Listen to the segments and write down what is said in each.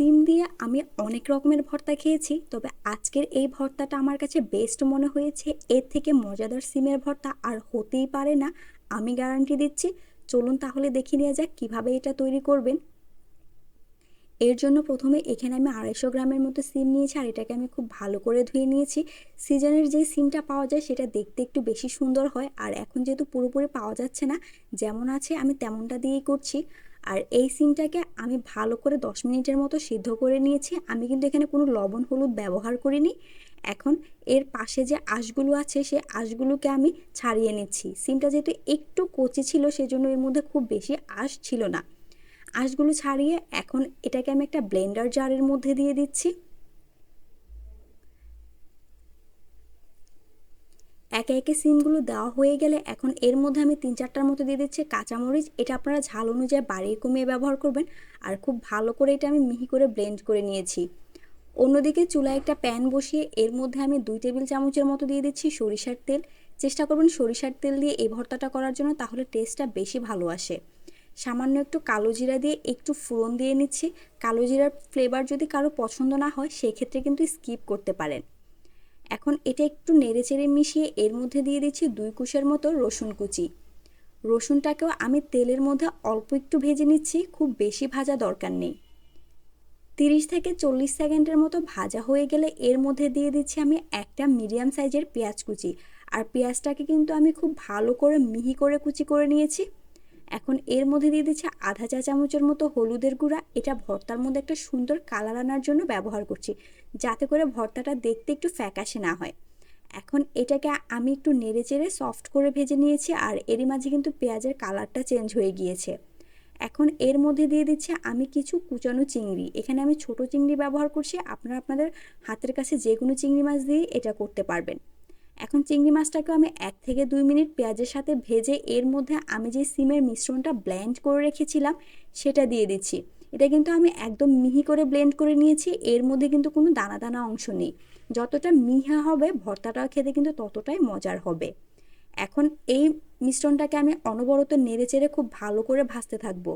সিম দিয়ে আমি অনেক রকমের ভর্তা খেয়েছি, তবে আজকের এই ভর্তাটা আমার কাছে বেস্ট মনে হয়েছে। এর থেকে মজাদার সিমের ভর্তা আর হতেই পারে না, আমি গ্যারান্টি দিচ্ছি। চলুন তাহলে দেখে নেওয়া যাক কীভাবে এটা তৈরি করবেন। এর জন্য প্রথমে এখানে আমি আড়াইশো গ্রামের মতো সিম নিয়েছি, আর এটাকে আমি খুব ভালো করে ধুয়ে নিয়েছি। সিজনের যে সিমটা পাওয়া যায় সেটা দেখতে একটু বেশি সুন্দর হয়, আর এখন যেহেতু পুরোপুরি পাওয়া যাচ্ছে না, যেমন আছে আমি তেমনটা দিয়েই করছি। আর এই সিমটাকে আমি ভালো করে দশ মিনিটের মতো সিদ্ধ করে নিয়েছি। আমি কিন্তু এখানে কোনো লবণ, হলুদ ব্যবহার করিনি। এখন এর পাশে যে আঁশগুলো আছে সে আঁশগুলোকে আমি ছাড়িয়ে নিচ্ছি। সিমটা যেহেতু একটু কচি ছিল, সেজন্য এর মধ্যে খুব বেশি আঁশ ছিল না। আঁশগুলো ছাড়িয়ে এখন এটাকে আমি একটা ব্লেন্ডার জারের মধ্যে দিয়ে দিচ্ছি। একে একে সিমগুলো দেওয়া হয়ে গেলে এখন এর মধ্যে আমি তিন চারটার মতো দিয়ে দিচ্ছি কাঁচামরিচ। এটা আপনারা ঝাল অনুযায়ী বাড়িয়ে কমিয়ে ব্যবহার করবেন আর খুব ভালো করে এটা আমি মিহি করে ব্লেন্ড করে নিয়েছি। অন্যদিকে চুলায় একটা প্যান বসিয়ে এর মধ্যে আমি দুই টেবিল চামচের মতো দিয়ে দিচ্ছি সরিষার তেল। চেষ্টা করবেন সরিষার তেল দিয়ে এই ভর্তাটা করার জন্য, তাহলে টেস্টটা বেশি ভালো আসে। সামান্য একটু কালো জিরা দিয়ে একটু ফোড়ন দিয়ে নিচ্ছি। কালো জিরার ফ্লেভার যদি কারও পছন্দ না হয়, সেক্ষেত্রে কিন্তু স্কিপ করতে পারেন। এখন এটা একটু নেড়ে চেড়ে মিশিয়ে এর মধ্যে দিয়ে দিচ্ছি দুই কুশের মতো রসুন কুচি। রসুনটাকেও আমি তেলের মধ্যে অল্প একটু ভেজে নিচ্ছি, খুব বেশি ভাজা দরকার নেই। তিরিশ থেকে চল্লিশ সেকেন্ডের মতো ভাজা হয়ে গেলে এর মধ্যে দিয়ে দিচ্ছি আমি একটা মিডিয়াম সাইজের পেঁয়াজ কুচি। আর পেঁয়াজটাকে কিন্তু আমি খুব ভালো করে মিহি করে কুচি করে নিয়েছি। এখন এর মধ্যে দিয়ে দিচ্ছি আধা চা চামচের মতো হলুদের গুঁড়া। এটা ভর্তার মধ্যে একটা সুন্দর কালার আনার জন্য ব্যবহার করছি, যাতে করে ভর্তাটা দেখতে একটু ফ্যাকাশে না হয়। এখন এটাকে আমি একটু নেড়ে চেড়ে সফট করে ভেজে নিয়েছি আর এরই মাঝে কিন্তু পেঁয়াজের কালারটা চেঞ্জ হয়ে গিয়েছে। এখন এর মধ্যে দিয়ে দিচ্ছি আমি কিছু কুচানো চিংড়ি। এখানে আমি ছোট চিংড়ি ব্যবহার করছি, আপনারা আপনাদের হাতের কাছে যে কোনো চিংড়ি মাছ দিয়ে এটা করতে পারবেন। এখন চিংড়ি মাছটাকেও আমি এক থেকে দুই মিনিট পেঁয়াজের সাথে ভেজে এর মধ্যে আমি যে সিমের মিশ্রণটা ব্লেন্ড করে রেখেছিলাম, সেটা দিয়ে দিচ্ছি। এটা কিন্তু আমি একদম মিহি করে ব্লেন্ড করে নিয়েছি, এর মধ্যে কিন্তু কোনো দানা দানা অংশ নেই। যতটা মিহা হবে ভর্তাটা খেতে কিন্তু ততটাই মজার হবে। এখন এই মিশ্রণটাকে আমি অনবরত নেড়ে চেড়ে খুব ভালো করে ভাজতে থাকব।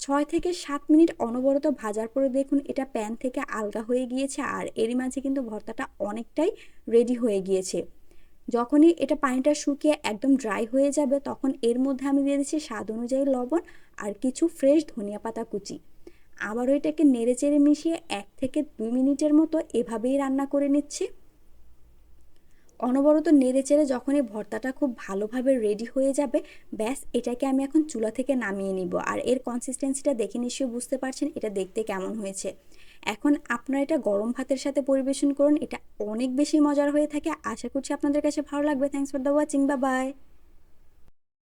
ছয় থেকে সাত মিনিট অনবরত ভাজার পরে দেখুন এটা প্যান থেকে আলগা হয়ে গিয়েছে আর এরই মাঝে কিন্তু ভর্তাটা অনেকটাই রেডি হয়ে গিয়েছে। যখনই এটা পানিটা শুকিয়ে একদম ড্রাই হয়ে যাবে তখন এর মধ্যে আমি দিয়ে দিচ্ছি স্বাদ অনুযায়ী লবণ আর কিছু ফ্রেশ ধনিয়া পাতা কুচি। আবারও এটাকে নেড়ে চেড়ে মিশিয়ে এক থেকে দুই মিনিটের মতো এভাবেই রান্না করে নিচ্ছি। অনবরত নেড়ে চেড়ে যখন এই ভর্তাটা খুব ভালোভাবে রেডি হয়ে যাবে, ব্যাস, এটাকে আমি এখন চুলা থেকে নামিয়ে নিব। আর এর কনসিস্টেন্সিটা দেখে নিশ্চয়ই বুঝতে পারছেন, এটা দেখতে কেমন হয়েছে। এখন আপনারা এটা গরম ভাতের সাথে পরিবেশন করুন, এটা অনেক বেশি মজার হয়ে থাকে। আশা করছি আপনাদের কাছে ভালো লাগবে। থ্যাংকস ফর দ্য ওয়াচিং বা বাই